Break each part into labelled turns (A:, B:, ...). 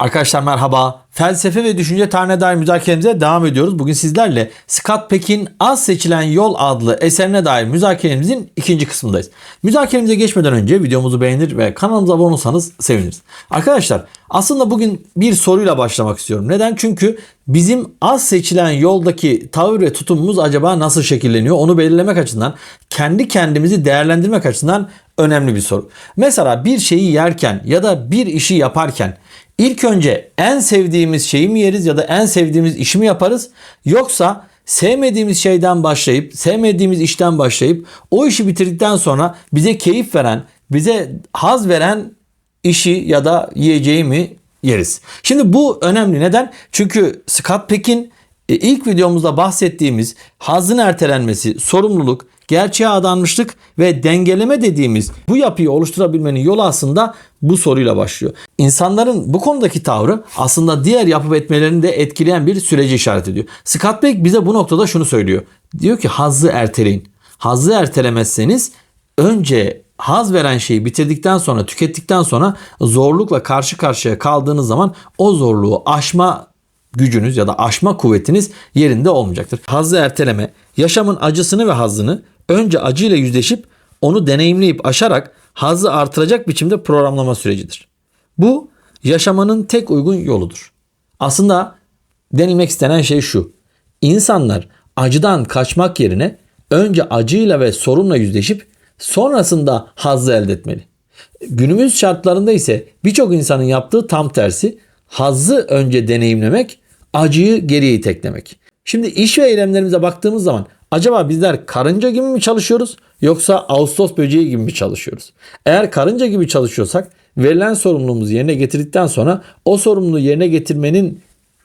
A: Arkadaşlar merhaba. Felsefe ve düşünce tarihine dair müzakeremize devam ediyoruz. Bugün sizlerle Scott Peck'in Az Seçilen Yol adlı eserine dair müzakeremizin ikinci kısmındayız. Müzakeremize geçmeden önce videomuzu beğenir ve kanalımıza abone olursanız seviniriz. Arkadaşlar aslında bugün bir soruyla başlamak istiyorum. Neden? Çünkü bizim az seçilen yoldaki tavır ve tutumumuz acaba nasıl şekilleniyor? Onu belirlemek açısından, kendi kendimizi değerlendirmek açısından önemli bir soru. Mesela bir şeyi yerken ya da bir işi yaparken İlk önce en sevdiğimiz şeyi mi yeriz ya da en sevdiğimiz işi mi yaparız? Yoksa sevmediğimiz şeyden başlayıp, sevmediğimiz işten başlayıp o işi bitirdikten sonra bize keyif veren, bize haz veren işi ya da yiyeceği mi yeriz? Şimdi bu önemli. Neden? Çünkü Scott Peck'in e, ilk videomuzda bahsettiğimiz hazın ertelenmesi, sorumluluk, gerçeğe adanmışlık ve dengeleme dediğimiz bu yapıyı oluşturabilmenin yolu aslında bu soruyla başlıyor. İnsanların bu konudaki tavrı aslında diğer yapıp etmelerini de etkileyen bir süreci işaret ediyor. Scott Peck bize bu noktada şunu söylüyor. Diyor ki hazzı erteleyin. Hazzı ertelemezseniz önce haz veren şeyi bitirdikten sonra, tükettikten sonra zorlukla karşı karşıya kaldığınız zaman o zorluğu aşma gücünüz ya da aşma kuvvetiniz yerinde olmayacaktır. Hazzı erteleme, yaşamın acısını ve hazzını önce acıyla yüzleşip onu deneyimleyip aşarak hazzı artıracak biçimde programlama sürecidir. Bu yaşamanın tek uygun yoludur. Aslında denilmek istenen şey şu. İnsanlar acıdan kaçmak yerine önce acıyla ve sorunla yüzleşip sonrasında hazzı elde etmeli. Günümüz şartlarında ise birçok insanın yaptığı tam tersi hazzı önce deneyimlemek, acıyı geriye iteklemek. Şimdi iş ve eylemlerimize baktığımız zaman acaba bizler karınca gibi mi çalışıyoruz yoksa Ağustos böceği gibi mi çalışıyoruz? Eğer karınca gibi çalışıyorsak verilen sorumluluğumuzu yerine getirdikten sonra o sorumluluğu yerine getirmenin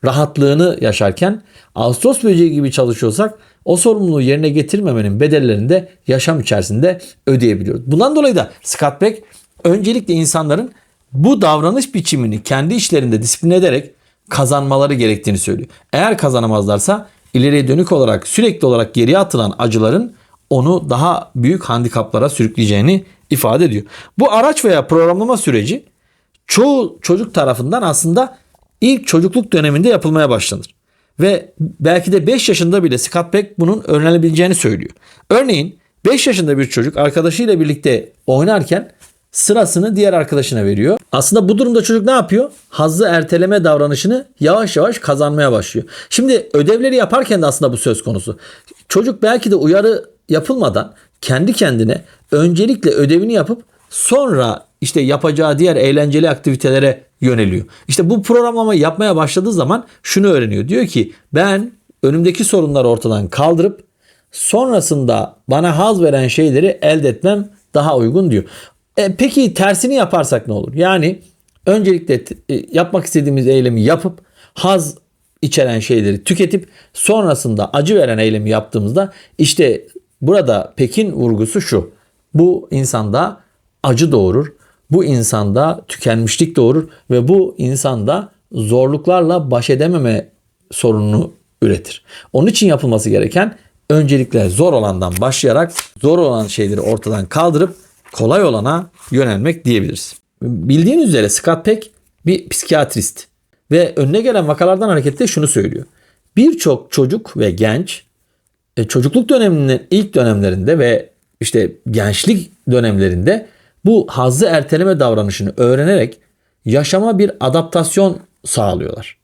A: rahatlığını yaşarken Ağustos böceği gibi çalışıyorsak o sorumluluğu yerine getirmemenin bedellerini de yaşam içerisinde ödeyebiliyoruz. Bundan dolayı da Scott Peck öncelikle insanların bu davranış biçimini kendi işlerinde disiplin ederek kazanmaları gerektiğini söylüyor. Eğer kazanamazlarsa ileriye dönük olarak sürekli olarak geriye atılan acıların onu daha büyük handikaplara sürükleyeceğini ifade ediyor. Bu araç veya programlama süreci çoğu çocuk tarafından aslında ilk çocukluk döneminde yapılmaya başlanır. Ve belki de 5 yaşında bile Scott Peck bunun öğrenebileceğini söylüyor. Örneğin 5 yaşında bir çocuk arkadaşıyla birlikte oynarken sırasını diğer arkadaşına veriyor. Aslında bu durumda çocuk ne yapıyor? Hazzı erteleme davranışını yavaş yavaş kazanmaya başlıyor. Şimdi ödevleri yaparken de aslında bu söz konusu. Çocuk belki de uyarı yapılmadan kendi kendine öncelikle ödevini yapıp sonra işte yapacağı diğer eğlenceli aktivitelere yöneliyor. İşte bu programlamayı yapmaya başladığı zaman şunu öğreniyor. Diyor ki ben önümdeki sorunları ortadan kaldırıp sonrasında bana haz veren şeyleri elde etmem daha uygun diyor. E, peki tersini yaparsak ne olur? Yani öncelikle e, yapmak istediğimiz eylemi yapıp haz içeren şeyleri tüketip sonrasında acı veren eylemi yaptığımızda işte burada Pekin vurgusu şu. Bu insanda acı doğurur. Bu insanda tükenmişlik doğurur ve bu insanda zorluklarla baş edememe sorununu üretir. Onun için yapılması gereken öncelikle zor olandan başlayarak zor olan şeyleri ortadan kaldırıp kolay olana yönelmek diyebiliriz. Bildiğiniz üzere Scott Peck bir psikiyatrist ve önüne gelen vakalardan hareketle şunu söylüyor. Birçok çocuk ve genç e, çocukluk döneminin ilk dönemlerinde ve işte gençlik dönemlerinde bu hazzı erteleme davranışını öğrenerek yaşama bir adaptasyon sağlıyorlar.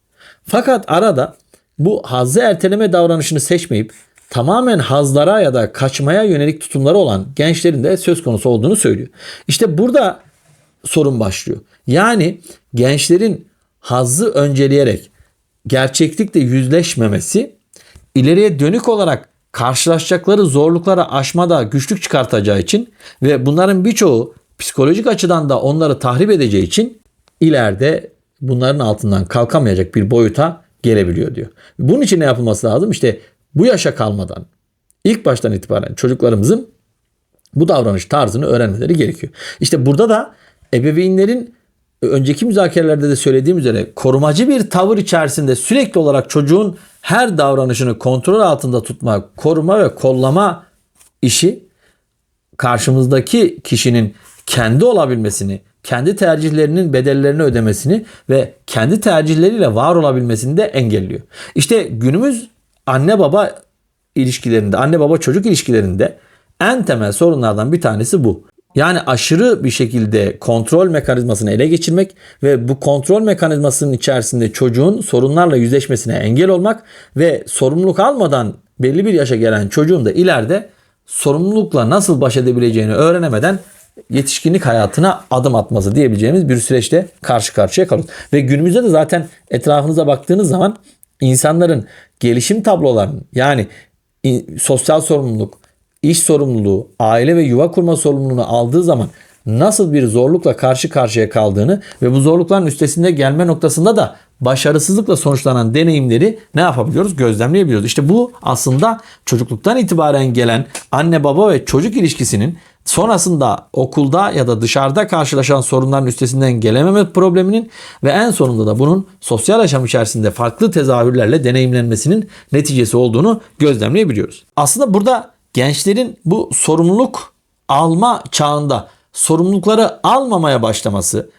A: Fakat arada bu hazzı erteleme davranışını seçmeyip tamamen hazlara ya da kaçmaya yönelik tutumları olan gençlerin de söz konusu olduğunu söylüyor. İşte burada sorun başlıyor. Yani gençlerin hazzı önceleyerek gerçeklikle yüzleşmemesi ileriye dönük olarak karşılaşacakları zorluklara aşmada güçlük çıkartacağı için ve bunların birçoğu psikolojik açıdan da onları tahrip edeceği için ileride bunların altından kalkamayacak bir boyuta gelebiliyor diyor. Bunun için ne yapılması lazım? İşte bu yaşa kalmadan ilk baştan itibaren çocuklarımızın bu davranış tarzını öğrenmeleri gerekiyor. İşte burada da ebeveynlerin önceki müzakerelerde de söylediğim üzere korumacı bir tavır içerisinde sürekli olarak çocuğun her davranışını kontrol altında tutma, koruma ve kollama işi karşımızdaki kişinin kendi olabilmesini kendi tercihlerinin bedellerini ödemesini ve kendi tercihleriyle var olabilmesini de engelliyor. İşte günümüz anne baba ilişkilerinde, anne baba çocuk ilişkilerinde en temel sorunlardan bir tanesi bu. Yani aşırı bir şekilde kontrol mekanizmasını ele geçirmek ve bu kontrol mekanizmasının içerisinde çocuğun sorunlarla yüzleşmesine engel olmak ve sorumluluk almadan belli bir yaşa gelen çocuğun da ileride sorumlulukla nasıl baş edebileceğini öğrenemeden yetişkinlik hayatına adım atması diyebileceğimiz bir süreçte karşı karşıya kalıyoruz. Ve günümüzde de zaten etrafınıza baktığınız zaman insanların gelişim tablolarının yani sosyal sorumluluk, iş sorumluluğu, aile ve yuva kurma sorumluluğunu aldığı zaman nasıl bir zorlukla karşı karşıya kaldığını ve bu zorlukların üstesinde gelme noktasında da başarısızlıkla sonuçlanan deneyimleri ne yapabiliyoruz? Gözlemleyebiliyoruz. İşte bu aslında çocukluktan itibaren gelen anne baba ve çocuk ilişkisinin sonrasında okulda ya da dışarıda karşılaşan sorunların üstesinden gelememe probleminin ve en sonunda da bunun sosyal yaşam içerisinde farklı tezahürlerle deneyimlenmesinin neticesi olduğunu gözlemleyebiliyoruz. Aslında burada gençlerin bu sorumluluk alma çağında sorumlulukları almamaya başlaması,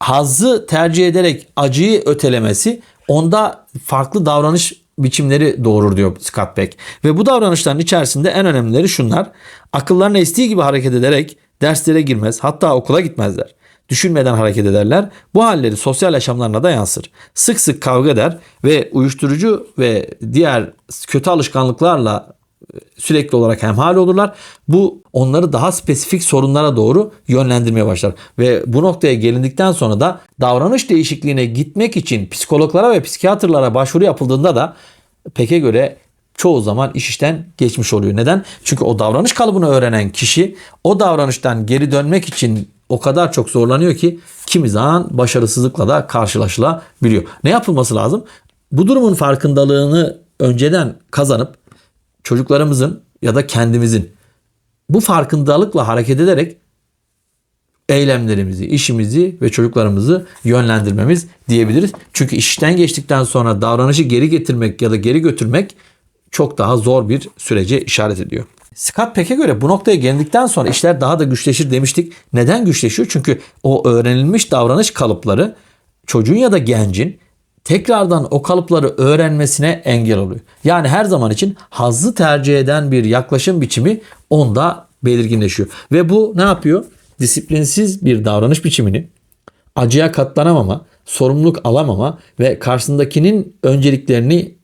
A: hazzı tercih ederek acıyı ötelemesi onda farklı davranış biçimleri doğurur diyor Scott Peck. Ve bu davranışların içerisinde en önemlileri şunlar. Akıllarına estiği gibi hareket ederek derslere girmez hatta okula gitmezler. Düşünmeden hareket ederler. Bu halleri sosyal yaşamlarına da yansır. Sık sık kavga eder ve uyuşturucu ve diğer kötü alışkanlıklarla sürekli olarak hemhal olurlar. Bu onları daha spesifik sorunlara doğru yönlendirmeye başlar. Ve bu noktaya gelindikten sonra da davranış değişikliğine gitmek için psikologlara ve psikiyatrlara başvuru yapıldığında da peke göre çoğu zaman iş işten geçmiş oluyor. Neden? Çünkü o davranış kalıbını öğrenen kişi o davranıştan geri dönmek için o kadar çok zorlanıyor ki kimi zaman başarısızlıkla da karşılaşılabiliyor. Ne yapılması lazım? Bu durumun farkındalığını önceden kazanıp çocuklarımızın ya da kendimizin bu farkındalıkla hareket ederek eylemlerimizi, işimizi ve çocuklarımızı yönlendirmemiz diyebiliriz. Çünkü işten geçtikten sonra davranışı geri getirmek ya da geri götürmek çok daha zor bir sürece işaret ediyor. Scott Peck'e göre bu noktaya gelindikten sonra işler daha da güçleşir demiştik. Neden güçleşiyor? Çünkü o öğrenilmiş davranış kalıpları çocuğun ya da gencin tekrardan o kalıpları öğrenmesine engel oluyor. Yani her zaman için hazzı tercih eden bir yaklaşım biçimi onda belirginleşiyor. Ve bu ne yapıyor? Disiplinsiz bir davranış biçimini acıya katlanamama, sorumluluk alamama ve karşısındakinin önceliklerini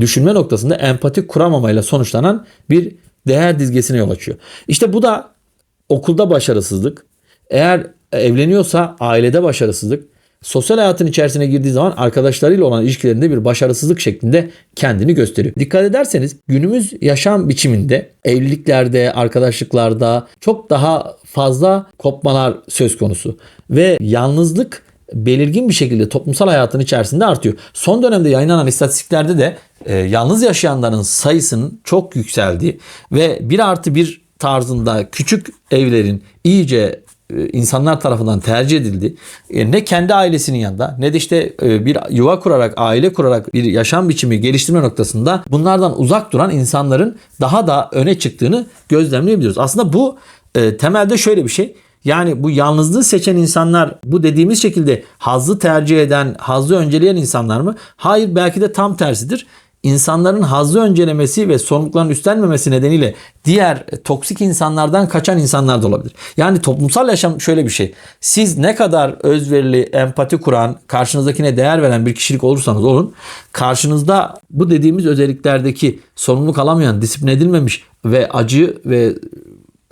A: düşünme noktasında empati kuramamayla sonuçlanan bir değer dizgesine yol açıyor. İşte bu da okulda başarısızlık, eğer evleniyorsa ailede başarısızlık, sosyal hayatın içerisine girdiği zaman arkadaşlarıyla olan ilişkilerinde bir başarısızlık şeklinde kendini gösteriyor. Dikkat ederseniz günümüz yaşam biçiminde evliliklerde, arkadaşlıklarda çok daha fazla kopmalar söz konusu ve yalnızlık belirgin bir şekilde toplumsal hayatın içerisinde artıyor. Son dönemde yayınlanan istatistiklerde de e, yalnız yaşayanların sayısının çok yükseldiği ve bir artı bir tarzında küçük evlerin iyice insanlar tarafından tercih edildi. E, ne kendi ailesinin yanında ne de işte e, bir yuva kurarak, aile kurarak bir yaşam biçimi geliştirme noktasında bunlardan uzak duran insanların daha da öne çıktığını gözlemleyebiliyoruz. Aslında bu temelde şöyle bir şey. Yani bu yalnızlığı seçen insanlar bu dediğimiz şekilde hazzı tercih eden, hazzı önceleyen insanlar mı? Hayır belki de tam tersidir insanların hazzı öncelemesi ve sorumluluklarını üstlenmemesi nedeniyle diğer toksik insanlardan kaçan insanlar da olabilir. Yani toplumsal yaşam şöyle bir şey. Siz ne kadar özverili, empati kuran, karşınızdakine değer veren bir kişilik olursanız olun, karşınızda bu dediğimiz özelliklerdeki sorumluluk alamayan, disiplin edilmemiş ve acı ve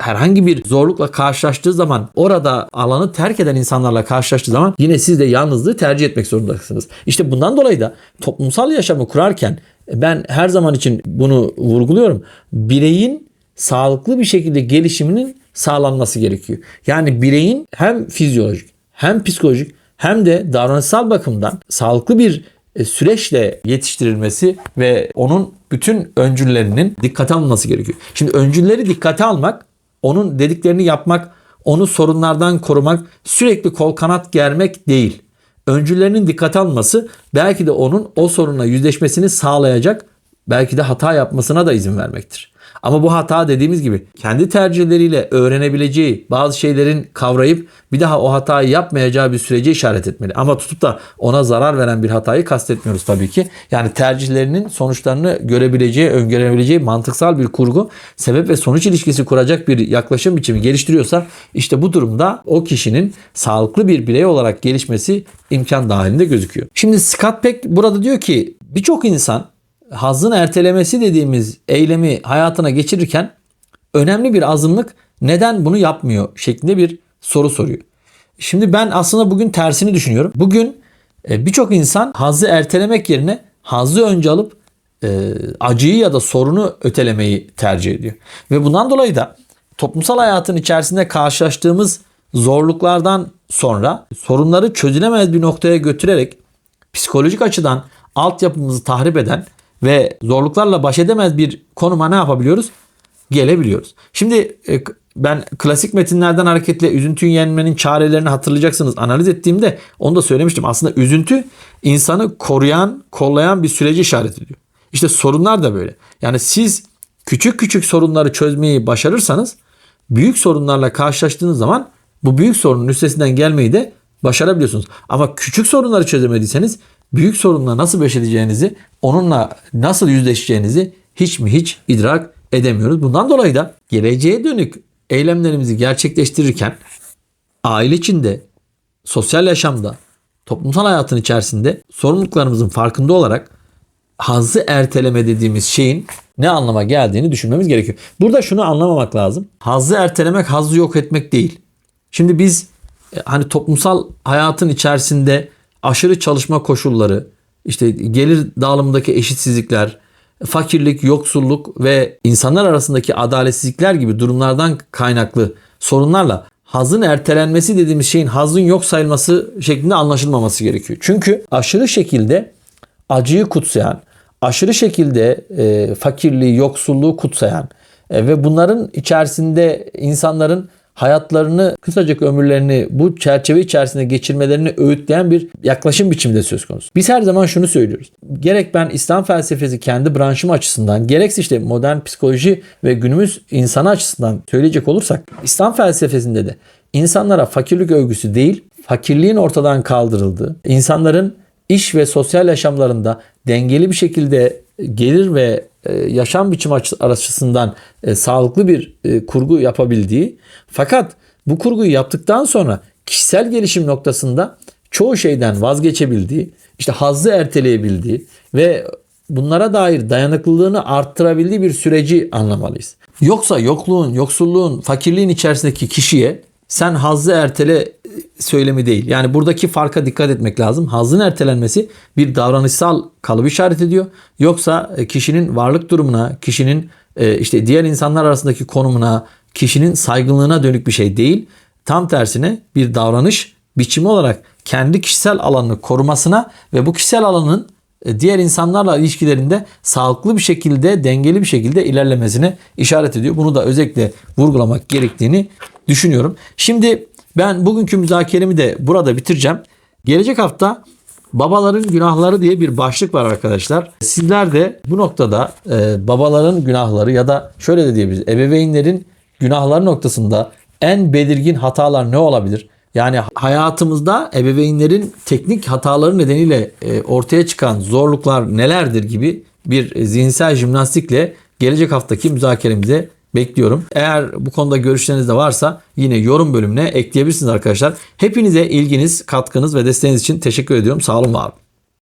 A: herhangi bir zorlukla karşılaştığı zaman orada alanı terk eden insanlarla karşılaştığı zaman yine siz de yalnızlığı tercih etmek zorundasınız. İşte bundan dolayı da toplumsal yaşamı kurarken ben her zaman için bunu vurguluyorum. Bireyin sağlıklı bir şekilde gelişiminin sağlanması gerekiyor. Yani bireyin hem fizyolojik hem psikolojik hem de davranışsal bakımdan sağlıklı bir e, süreçle yetiştirilmesi ve onun bütün öncüllerinin dikkate alınması gerekiyor. Şimdi öncülleri dikkate almak, onun dediklerini yapmak, onu sorunlardan korumak, sürekli kol kanat germek değil öncülerinin dikkat alması belki de onun o sorunla yüzleşmesini sağlayacak belki de hata yapmasına da izin vermektir. Ama bu hata dediğimiz gibi kendi tercihleriyle öğrenebileceği bazı şeylerin kavrayıp bir daha o hatayı yapmayacağı bir sürece işaret etmeli. Ama tutup da ona zarar veren bir hatayı kastetmiyoruz tabii ki. Yani tercihlerinin sonuçlarını görebileceği, öngörebileceği mantıksal bir kurgu, sebep ve sonuç ilişkisi kuracak bir yaklaşım biçimi geliştiriyorsa işte bu durumda o kişinin sağlıklı bir birey olarak gelişmesi imkan dahilinde gözüküyor. Şimdi Scott Peck burada diyor ki birçok insan hazın ertelemesi dediğimiz eylemi hayatına geçirirken önemli bir azınlık neden bunu yapmıyor şeklinde bir soru soruyor. Şimdi ben aslında bugün tersini düşünüyorum. Bugün e, birçok insan hazzı ertelemek yerine hazzı önce alıp e, acıyı ya da sorunu ötelemeyi tercih ediyor. Ve bundan dolayı da toplumsal hayatın içerisinde karşılaştığımız zorluklardan sonra sorunları çözülemez bir noktaya götürerek psikolojik açıdan altyapımızı tahrip eden ve zorluklarla baş edemez bir konuma ne yapabiliyoruz? Gelebiliyoruz. Şimdi e, ben klasik metinlerden hareketle üzüntüyü yenmenin çarelerini hatırlayacaksınız. Analiz ettiğimde onu da söylemiştim. Aslında üzüntü insanı koruyan, kollayan bir süreci işaret ediyor. İşte sorunlar da böyle. Yani siz küçük küçük sorunları çözmeyi başarırsanız büyük sorunlarla karşılaştığınız zaman bu büyük sorunun üstesinden gelmeyi de başarabiliyorsunuz. Ama küçük sorunları çözemediyseniz büyük sorunla nasıl baş edeceğinizi, onunla nasıl yüzleşeceğinizi hiç mi hiç idrak edemiyoruz. Bundan dolayı da geleceğe dönük eylemlerimizi gerçekleştirirken aile içinde, sosyal yaşamda, toplumsal hayatın içerisinde sorumluluklarımızın farkında olarak hazzı erteleme dediğimiz şeyin ne anlama geldiğini düşünmemiz gerekiyor. Burada şunu anlamamak lazım. Hazzı ertelemek, hazzı yok etmek değil. Şimdi biz e, hani toplumsal hayatın içerisinde aşırı çalışma koşulları, işte gelir dağılımındaki eşitsizlikler, fakirlik, yoksulluk ve insanlar arasındaki adaletsizlikler gibi durumlardan kaynaklı sorunlarla hazın ertelenmesi dediğimiz şeyin hazın yok sayılması şeklinde anlaşılmaması gerekiyor. Çünkü aşırı şekilde acıyı kutsayan, aşırı şekilde e, fakirliği, yoksulluğu kutsayan e, ve bunların içerisinde insanların hayatlarını, kısacık ömürlerini bu çerçeve içerisinde geçirmelerini öğütleyen bir yaklaşım biçiminde söz konusu. Biz her zaman şunu söylüyoruz. Gerek ben İslam felsefesi kendi branşım açısından, gerekse işte modern psikoloji ve günümüz insanı açısından söyleyecek olursak, İslam felsefesinde de insanlara fakirlik övgüsü değil, fakirliğin ortadan kaldırıldığı, insanların iş ve sosyal yaşamlarında dengeli bir şekilde gelir ve e, yaşam biçimi açısından e, sağlıklı bir e, kurgu yapabildiği fakat bu kurguyu yaptıktan sonra kişisel gelişim noktasında çoğu şeyden vazgeçebildiği, işte hazzı erteleyebildiği ve bunlara dair dayanıklılığını arttırabildiği bir süreci anlamalıyız. Yoksa yokluğun, yoksulluğun, fakirliğin içerisindeki kişiye sen hazzı ertele söylemi değil. Yani buradaki farka dikkat etmek lazım. Hazın ertelenmesi bir davranışsal kalıbı işaret ediyor. Yoksa e, kişinin varlık durumuna, kişinin e, işte diğer insanlar arasındaki konumuna, kişinin saygınlığına dönük bir şey değil. Tam tersine bir davranış biçimi olarak kendi kişisel alanını korumasına ve bu kişisel alanın e, diğer insanlarla ilişkilerinde sağlıklı bir şekilde, dengeli bir şekilde ilerlemesine işaret ediyor. Bunu da özellikle vurgulamak gerektiğini düşünüyorum. Şimdi ben bugünkü müzakeremi de burada bitireceğim. Gelecek hafta babaların günahları diye bir başlık var arkadaşlar. Sizler de bu noktada e, babaların günahları ya da şöyle de diyebiliriz. Ebeveynlerin günahları noktasında en belirgin hatalar ne olabilir? Yani hayatımızda ebeveynlerin teknik hataları nedeniyle e, ortaya çıkan zorluklar nelerdir gibi bir zihinsel jimnastikle gelecek haftaki müzakeremize bekliyorum. Eğer bu konuda görüşleriniz de varsa yine yorum bölümüne ekleyebilirsiniz arkadaşlar. Hepinize ilginiz, katkınız ve desteğiniz için teşekkür ediyorum. Sağ olun var olun.